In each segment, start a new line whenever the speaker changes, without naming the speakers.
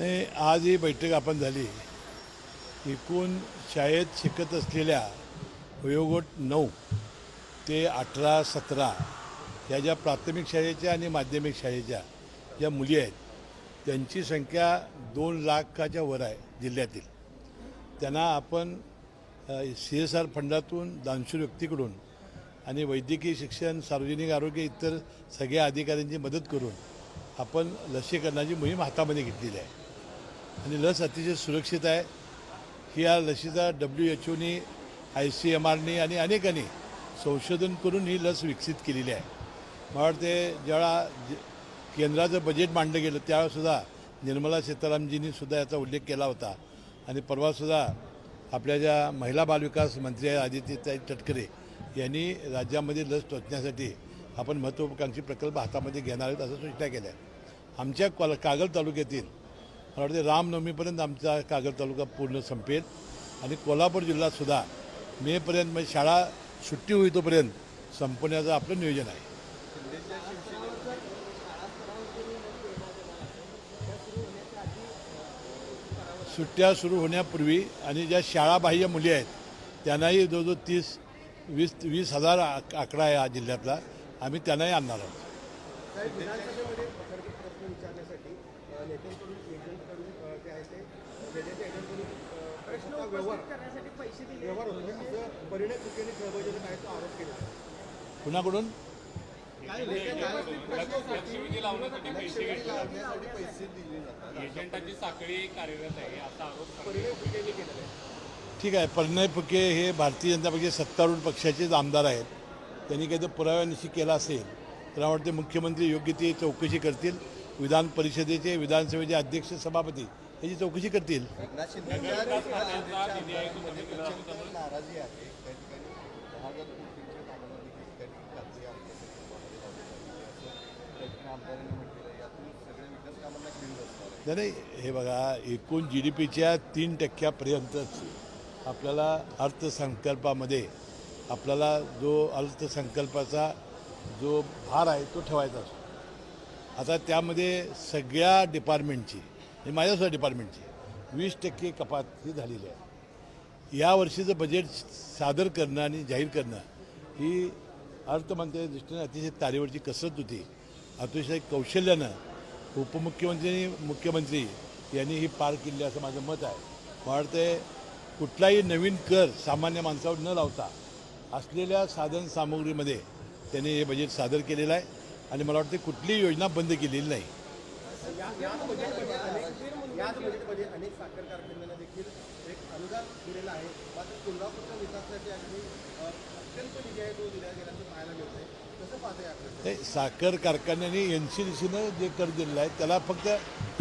नाही आज ही बैठक आपण झाली. एकूण शाळेत शिकत असलेल्या वयोगट नऊ ते अठरा सतरा या ज्या प्राथमिक शाळेच्या आणि माध्यमिक शाळेच्या ज्या मुली आहेत त्यांची संख्या दोन लाखाच्या वर आहे जिल्ह्यातील. त्यांना आपण सी एस आर फंडातून दानशूर व्यक्तीकडून आणि वैद्यकीय शिक्षण सार्वजनिक आरोग्य इतर सगळ्या अधिकाऱ्यांची मदत करून आपण लसीकरणाची मोहीम हातामध्ये घेतलेली आहे. आणि लस अतिशय सुरक्षित आहे. ही या लसीचा डब्ल्यू एच ओनी आय सी एम आरनी आणि अनेकांनी संशोधन करून ही लस विकसित केलेली आहे. मला वाटते ज्यावेळा केंद्राचं बजेट मांडलं गेलं त्यावेळेसुद्धा निर्मला सीतारामजींनी सुद्धा याचा उल्लेख केला होता. आणि परवासुद्धा आपल्या ज्या महिला बालविकास मंत्री आहेत आदित्यताई तटकरे यांनी राज्यामध्ये लस टोचण्यासाठी आपण महत्त्वाकांक्षी प्रकल्प हातामध्ये घेणार आहोत असं सूचना केल्या. आमच्या कॉल कागल तालुक्यातील मला वाटते रामनवमीपर्यंत आमचा कागल तालुका पूर्ण संपेल. आणि कोल्हापूर जिल्हासुद्धा मेपर्यंत म्हणजे शाळा सुट्टी होईतोपर्यंत संपण्याचं आपलं नियोजन आहे. सुट्ट्या सुरू होण्यापूर्वी आणि ज्या शाळाबाह्य मुली आहेत त्यांनाही जवळजवळ तीस वीस वीस हजार आक- आकडा आहे या जिल्ह्यातला. आम्ही त्यांनाही आणणार आहोत
साहेब विधानसभेमध्ये खरं प्रश्न विचारण्यासाठी अ, नेत्यांकडून एजंटकडून अ, जे आहे ते वेगळ्या एजंटकडून अ, प्रश्न व्यवहार
करण्यासाठी पैसे दिले
व्यवहार होतो असं परिणय चुकीने खळबळलेलं काय तो आरोप केला
कुणाकडून
एजंटाची साखळी कार्यरत आहे असा आरोप
परिणय चुकीने केलेला आहे
ठीक आहे परिणय फुके हे भारतीय जनता पक्षाचे सत्तारूढ पक्षाचेच आमदार आहेत. त्यांनी काही तर पुराव्यानिशी केला असेल तर मला वाटते मुख्यमंत्री योग्य ती चौकशी करतील. विधान परिषदेचे विधानसभेचे अध्यक्ष सभापती याची चौकशी करतील. नाही, हे बघा एकूण जी डी पीच्या तीन टक्क्यापर्यंतच आपल्याला अर्थसंकल्पामध्ये आपल्याला जो अर्थसंकल्पाचा जो भार आहे तो ठेवायचा असतो. आता त्यामध्ये सगळ्या डिपार्टमेंटची हे माझ्यासुद्धा डिपार्टमेंटची वीस टक्के कपात ही झालेली आहे. यावर्षीचं बजेट सादर करणं आणि जाहीर करणं ही अर्थमंत्र्याच्या दृष्टीने अतिशय तारेवरची कसरत होती. अतिशय कौशल्यानं उपमुख्यमंत्री आणि मुख्यमंत्री यांनी ही पार केली असं माझं मत आहे. मला वाटतं कुठलाही नवीन कर सामान्य माणसावर न लावता असलेल्या साधन सामुग्रीमध्ये त्यांनी हे बजेट सादर केलेलं आहे. आणि मला वाटतं कुठलीही योजना बंद केलेली नाही.
याच बजेटमध्ये अनेक याच बजेटमध्ये अनेक साखर कारखान्यांना देखील एक अनुदान दिलेलं आहे. मात्र कोल्हापूरच्या विकासासाठी अगदी अ, अत्यल्प निधी आहे तो दिला गेल्याचं पाहायला मिळतंय. कसं पाहता याकडे
ते साखर कारखान्यांनी एन सी डी सीनं जे कर दिलेलं आहे त्याला फक्त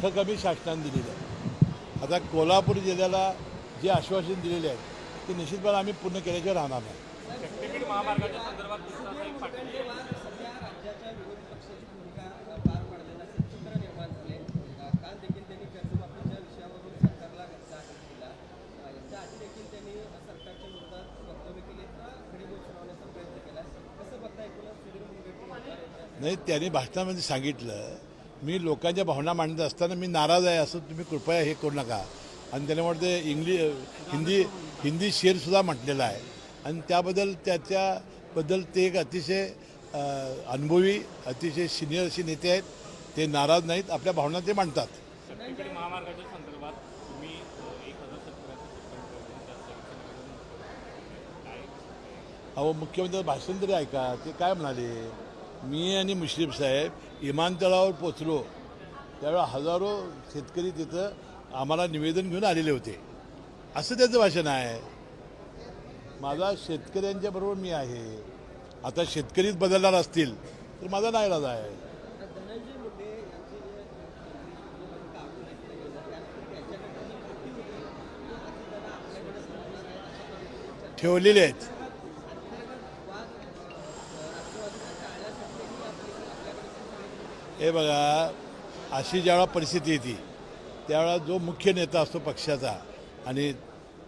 ठक आम्ही शासनाने दिलेलं आहे. आता कोल्हापूर जिल्ह्याला जे आश्वासन दिलेले आहेत ते निश्चितपणे आम्ही पूर्ण केल्याशिवाय राहणार नाही.
महामार्गाच्या संदर्भात कृष्णासाहेब पाटील
सध्या राज्याच्या विरोधी पक्षाची भूमिका अ, पार पाडलेला असे चित्र निर्माण झाले अ, काल देखील त्यांनी कर्जमाफीच्या विषयावरून सरकारला जाहीर केला अ, याच्या आधी देखील त्यांनी सरकारच्या विरोधात वक्तव्य केले खडीबोल सुनावण्याचा प्रयत्न केला कसं बघता एकूणच सुधीर मुनगंटीवार
नाही त्यांनी भाषणामध्ये सांगितलं मी लोकांच्या भावना मांडत असताना मी नाराज आहे असं तुम्ही कृपया हे करू नका. आणि त्याने म्हणते इंग्लिश हिंदी हिंदी शेरसुद्धा म्हटलेला आहे. आणि त्याबद्दल त्याच्याबद्दल ते एक अतिशय अनुभवी अतिशय सिनियर असे नेते आहेत. ते नाराज नाहीत आपल्या भावना ते मांडतात. अहो मुख्यमंत्री भाषण तरी ऐका ते काय म्हणाले? मी आणि मुश्रीफ साहेब विमानतळावर पोचलो. त्यावेळेला हजारो शेतकरी तिथं आम्हाला निवेदन घेऊन आलेले होते. असं त्याचं भाषण आहे. माझा शेतकऱ्यांच्या बरोबर मी आहे. आता शेतकरीच बदलणार असतील तर माझा नाईलाज आहे.
ठेवलेले आहेत यांचे जे कागद आहेत त्यानंतर त्याच्याकडे जी कृती होती ती आता त्याला आपल्याकडे सांगणार आहे अशा पद्धतीने
ठेवलेले आहेत हे बघा अशी ज्यावेळा परिस्थिती येते त्यावेळा जो मुख्य नेता असतो पक्षाचा आणि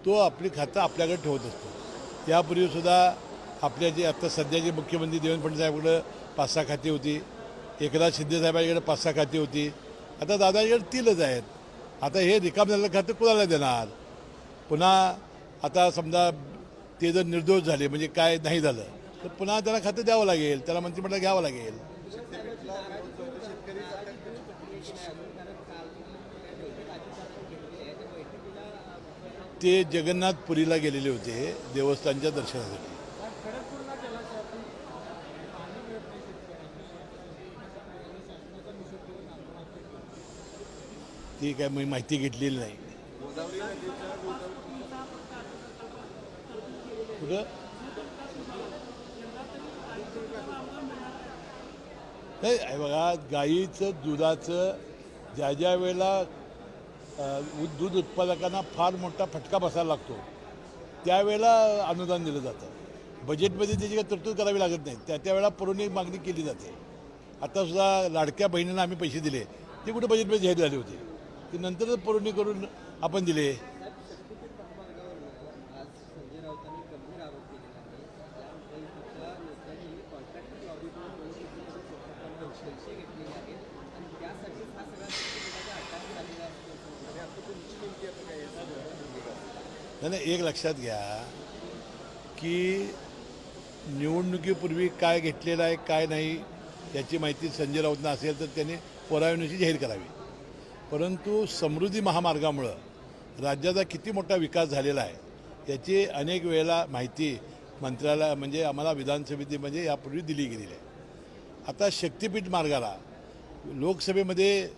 तो आपली खातं आपल्याकडे ठेवत असतो. त्यापूर्वीसुद्धा आपल्या जे आता सध्याचे मुख्यमंत्री देवेंद्र फडणवीस साहेबाकडं पाच सहा खाती होती एकनाथ शिंदेसाहेबांकडे पाच सहा खाती होती. आता दादाकडे तीनच आहेत. आता हे रिकाम झालेलं खातं कुणाला देणार? पुन्हा आता समजा ते जर निर्दोष झाले म्हणजे काय नाही झालं तर पुन्हा त्याला खातं द्यावं लागेल त्याला मंत्रिमंडळ घ्यावं लागेल. ते जगन्नाथपुरीला गेलेले होते देवस्थानच्या दर्शनासाठी. ती काय मी माहिती घेतलेली नाही. कुठं? नाही बघा गाईचं दुधाचं ज्या ज्या वेळेला दूध उत्पादकांना फार मोठा फटका बसायला लागतो. त्यावेळेला अनुदान दिलं जातं. बजेटमध्ये त्याची काही तरतूद करावी लागत नाही. त्या त्यावेळेला पुरवणी मागणी केली जाते. आतासुद्धा लाडक्या बहिणींना आम्ही पैसे दिले. ते कुठे बजेटमध्ये जाहीर झाले होते? ते नंतर पुरवणी करून आपण दिले
आज संजय राऊतांनी गंभीर आरोप केलेला आहे त्यामुळे तुमच्या नेत्यांनी कॉन्ट्रॅक्टर लॉबीकडून दोन कोटींचे स्वतःकडून पैसे घेतलेले आहेत आणि त्यासाठीच हा सगळा शेतकऱ्याचा अटॅक झालेला असतो
नाही एक लक्षात घ्या की निवडणुकीपूर्वी काय घेतलेलं आहे काय नाही याची माहिती संजय राऊतना असेल तर त्यांनी पुराव्यानुसार जाहीर करावी. परंतु समृद्धी महामार्गामुळं राज्याचा किती मोठा विकास झालेला आहे याची अनेक वेळेला माहिती मंत्र्याला म्हणजे आम्हाला विधानसभेमध्ये म्हणजे यापूर्वी दिली गेलेली आहे. आता शक्तिपीठ मार्गाला लोकसभेमध्ये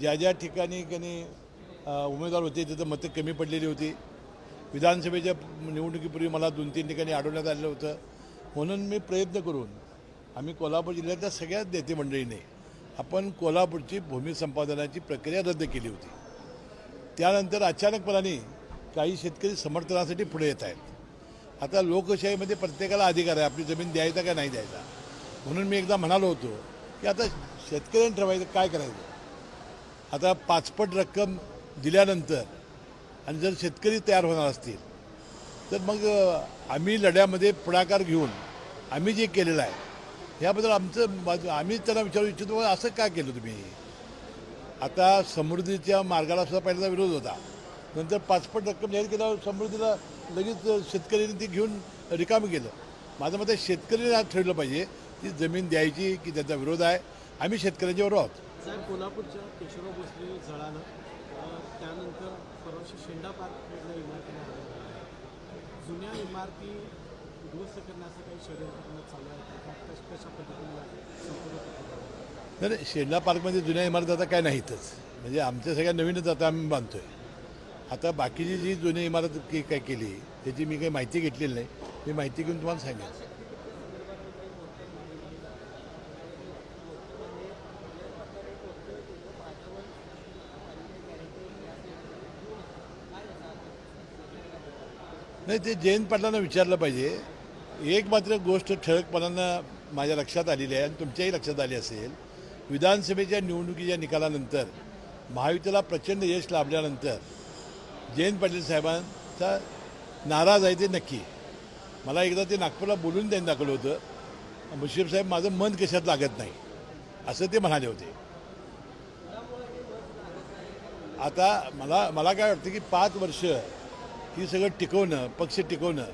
ज्या ज्या ठिकाणी कनी उमेदवार होते तिथं मतं कमी पडलेली होती. विधानसभेच्या निवडणुकीपूर्वी मला दोन तीन ठिकाणी अडवण्यात आलेलं होतं. म्हणून मी प्रयत्न करून आम्ही कोल्हापूर जिल्ह्यातल्या सगळ्याच नेते मंडळीने आपण कोल्हापूरची भूमी संपादनाची प्रक्रिया रद्द केली होती. त्यानंतर अचानकपणाने काही शेतकरी समर्थनासाठी पुढे येत आहेत. आता लोकशाहीमध्ये प्रत्येकाला अधिकार आहे. आपली जमीन द्यायचा का नाही द्यायचा? म्हणून मी एकदा म्हणालो होतो की आता शेतकऱ्यांनी ठरवायचं काय करायचं? आता पाचपट रक्कम दिल्यानंतर आणि जर शेतकरी तयार होणार असतील तर मग आम्ही लढ्यामध्ये पुढाकार घेऊन आम्ही जे केलेलं आहे ह्याबद्दल आमचं आम्ही त्यांना विचारू इच्छितो असं का केलं तुम्ही? आता समृद्धीच्या मार्गाला सुद्धा पहिल्यांदा विरोध होता. नंतर पाचपट रक्कम जाहीर केल्यावर समृद्धीला लगेच शेतकऱ्यांनी ती घेऊन रिकामी केलं. माझं मत शेतकऱ्यांनी आज ठरलं पाहिजे ती जमीन द्यायची की त्याचा विरोध आहे. आम्ही शेतकऱ्यांच्या बरोबर आहोत.
साहेब कोल्हापूरच्या केशवराव भोसले जळालं. त्यानंतर परवाशी शेंडा पार्क इथल्या इमारतीला जुन्या इमारती दुरुस्त करण्याचं काही षडयंत्र चालू आहे. का कशा पद्धतीने संपूर्ण
नाही शेंडा पार्कमध्ये जुन्या इमारती आता काय नाहीतच. म्हणजे आमच्या सगळ्या नवीनच आता आम्ही बांधतोय. आता बाकीची जी जुनी इमारत की काय केली त्याची मी काही माहिती घेतलेली नाही. मी माहिती घेऊन तुम्हाला सांगेन. नाही ते जयंत पाटलांना विचारलं पाहिजे. एक मात्र गोष्ट ठळकपणानं माझ्या लक्षात आलेली आहे आणि तुमच्याही लक्षात आली असेल विधानसभेच्या निवडणुकीच्या निकालानंतर महायुतीला प्रचंड यश लाभल्यानंतर जयंत पाटील साहेबांचा नाराज आहे ते नक्की. मला एकदा ते नागपूरला बोलून त्यांनी दाखवलं होतं. मुश्रीफ साहेब माझं मन कशात लागत नाही असं ते म्हणाले होते. आता मला मला काय वाटतं की पाच वर्ष ही सगळं टिकवणं पक्ष टिकवणं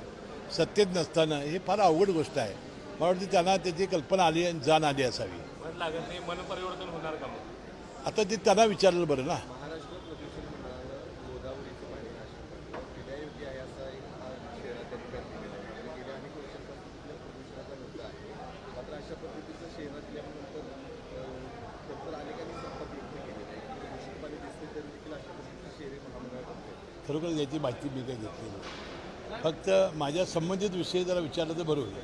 सत्तेत नसताना हे फार अवघड गोष्ट आहे. मला वाटतं त्यांना त्याची कल्पना आली आणि जाण आली असावी. आता ते त्यांना विचारलं बरं ना
महाराष्ट्र प्रदूषण मंडळानं गोदावरीचं पाणी नाशिक फिर्यायोग्य आहे असा एक हा शहरात त्यांनी व्यक्त केला आहे आणि गेल्या अनेक वर्षांपासून तिथल्या प्रदूषणाचा मुद्दा आहे मात्र अशा पद्धतीचं शहरात दिल्यानंतर तर अनेकांनी संपर्क व्यक्त केलेला आहे की दूषित पाणी दिसते तरी देखील अशा पद्धतीचं शहरी महामंडळ करते
खरोखर याची माहिती मी काही घेतली नाही. फक्त माझ्या संबंधित विषय जरा विचारलं तर बरं होईल.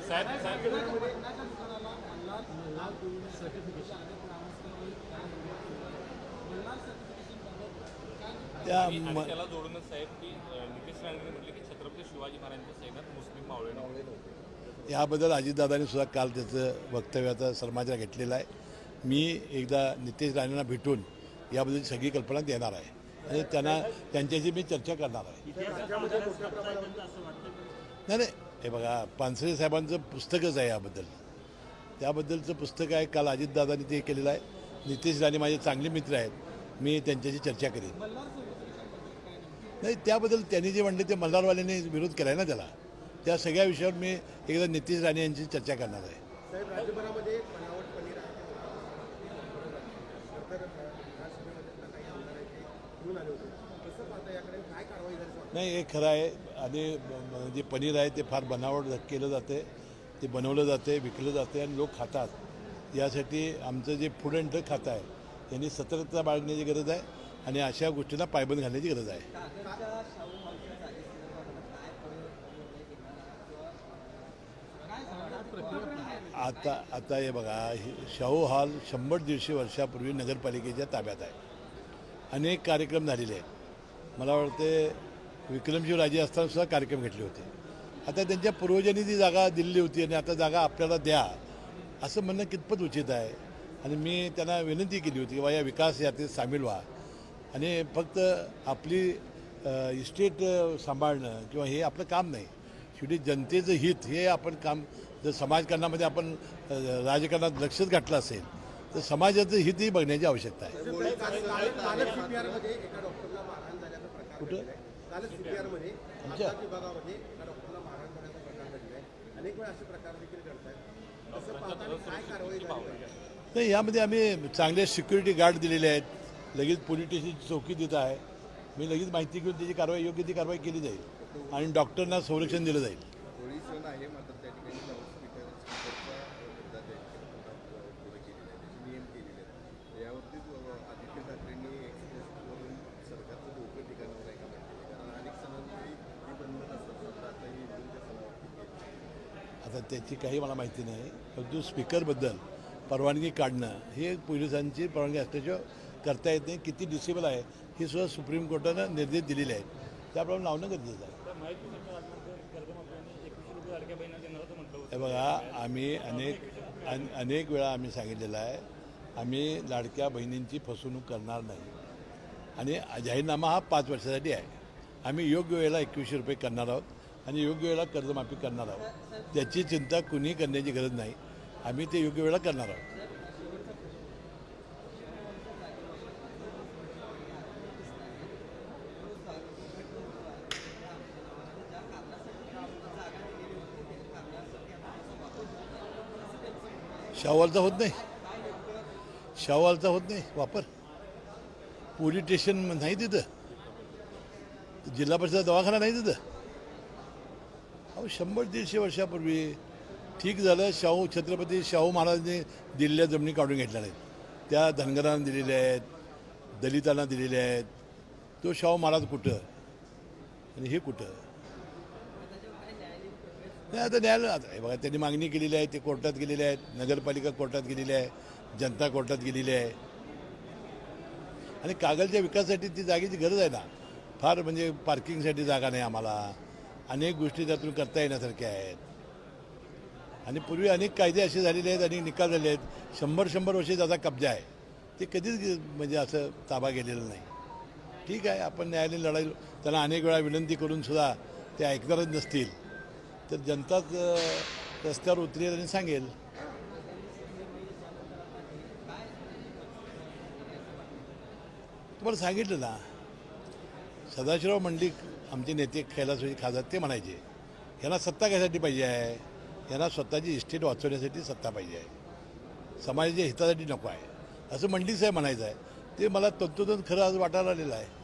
त्या
त्याला जोडूनच साहेब की अं, नितेश राणेंनी म्हटलं की छत्रपती शिवाजी महाराजांच्या सैन्यात मुस्लिम मावळे
याबद्दल अजितदादांनी सुद्धा काल त्याचं वक्तव्याचा समाचार घेतलेला आहे. मी एकदा नितेश राणेंना भेटून याबद्दल सगळी कल्पना देणार आहे. आणि त्यांना त्यांच्याशी मी चर्चा करणार आहे. नाही नाही हे बघा पानसरे साहेबांचं पुस्तकच आहे याबद्दल. त्याबद्दलचं पुस्तक आहे काल अजितदादांनी ते केलेलं आहे. नितेश राणे माझे चांगले मित्र आहेत. मी त्यांच्याशी चर्चा करेन. नाही त्याबद्दल त्यांनी जे म्हणले ते मल्हारवाल्यांनी विरोध केला आहे ना त्याला. त्या सगळ्या विषयावर मी एकदा नितीश राणे यांची चर्चा करणार आहे
साहेब राज्यभरामध्ये बनावट पनीर आहे तर अ, विधानसभेमध्ये आता काही आमदार आहेत ते घेऊन आले होते?
नाही हे खरं आहे. आणि जे पनीर आहे ते फार बनावट केलं जाते. ते बनवलं जाते विकलं जाते आणि लोक खातात. यासाठी आमचं जे फूड अँड ड्रग खातं आहे यांनी सतर्कता बाळगण्याची गरज आहे आणि अशा गोष्टींना पायबंद घालण्याची गरज आहे.
किंवा
आता आता हे बघा शाहू हॉल शंभर दीडशे वर्षापूर्वी नगरपालिकेच्या ताब्यात आहे. अनेक कार्यक्रम झालेले आहेत. मला वाटते विक्रमजीव राजे असताना सुद्धा कार्यक्रम घेतले होते. आता त्यांच्या पूर्वजांनी ती जागा दिलेली होती आणि आता जागा आपल्याला द्या असं म्हणणं कितपत उचित आहे? आणि मी त्यांना विनंती केली होती किंवा या विकास यात्रेत सामील व्हा. आणि फक्त आपली इस्टेट सांभाळणं किंवा हे आपलं काम नाही. शेवटी जनतेचं हित हे आपण काम जर समाजकारणामध्ये आपण राजकारणात लक्षच घातलं असेल तर समाजाचं हितही बघण्याची आवश्यकता आहे. कुठं? आमच्या? नाही यामध्ये आम्ही चांगले सिक्युरिटी गार्ड दिलेले आहेत. लगेच पोलीस स्टेशनची चौकी देत आहे. मी लगेच माहिती घेऊन त्याची कारवाई योग्य ती कारवाई केली जाईल. आणि डॉक्टरना संरक्षण दिलं जाईल
होळी सण आहे मात्र त्या ठिकाणी लाऊडस्पीकर स्पीकरचा मुद्दा त्या ठिकाणी पुढे केलेला आहे त्याचे नियम केलेले आहेत तर यावरतीच अ, आदित्य ठाकरेंनी एक्सप्रेसवरून सरकारचं डोकं ठिकाणावर आहे का माहिती कारण अनेक सणांमध्ये ही बंधन असतात समजा आता ही हिंदूंच्या सणावरती केली
आता त्याची काही मला माहिती नाही. परंतु स्पीकरबद्दल परवानगी काढणं हे पोलिसांची परवानगी असल्याशिवाय करता येत नाही. किती डिसेबल आहे हे सुद्धा सुप्रीम कोर्टानं निर्देश दिलेले आहेत. त्याप्रमाणे लावणं गरजेचं आहे. हे बघा आम्ही अनेक अन- अनेक वेळा आम्ही सांगितलेलं आहे आम्ही लाडक्या बहिणींची फसवणूक करणार नाही. आणि जाहीरनामा हा पाच वर्षासाठी आहे. आम्ही योग्य वेळेला एकवीसशे रुपये करणार आहोत. आणि योग्य वेळेला कर्जमाफी करणार आहोत. त्याची चिंता कुणी करण्याची गरज नाही. आम्ही ते योग्य वेळेला करणार आहोत. शाहवालचा होत नाही. शाहवालचा होत नाही. वापर. पोलीस स्टेशन नाही तिथं. जिल्हा परिषद दवाखाना नाही तिथं. अहो शंभर दीडशे वर्षापूर्वी ठीक झालं. शाहू छत्रपती शाहू महाराजांनी दिलेल्या जमिनी काढून घेतल्या आहेत त्या धनगरांना दिलेल्या आहेत दलितांना दिलेल्या आहेत. तो शाहू महाराज कुठं? आणि हे कुठं? नाही आता न्यायालय आता बघा त्यांनी मागणी केलेली आहे ते कोर्टात गेलेले आहेत. नगरपालिका कोर्टात गेलेली आहे. जनता कोर्टात गेलेली आहे. आणि कागलच्या विकासासाठी ती जागेची गरज आहे ना. फार म्हणजे पार्किंगसाठी जागा नाही आम्हाला. अनेक गोष्टी त्यातून करता येण्यासारख्या आहेत. आणि पूर्वी अनेक कायदे असे झालेले आहेत अनेक निकाल झाले आहेत. शंभर शंभर वर्षे त्याचा कब्जा आहे. ते कधीच म्हणजे असं ताबा गेलेला नाही. ठीक आहे आपण न्यायालयीन लढाई त्यांना अनेक वेळा विनंती करून सुद्धा ते ऐकणारच नसतील. तर जनताच रस्त्यावर उतरेल आणि सांगेल. तुम्हाला सांगितलं ना सदाशिवराव मंडलिक आमचे नेते कैलासवाजी खासदार ते म्हणायचे यांना सत्ता घ्यायसाठी पाहिजे आहे? यांना स्वतःची इस्टेट वाचवण्यासाठी सत्ता पाहिजे आहे. समाजाच्या हितासाठी नको आहे. असं मंडलिक साहेब म्हणायचं आहे. ते मला तंतोतंत खरं आज वाटायला आलेलं आहे.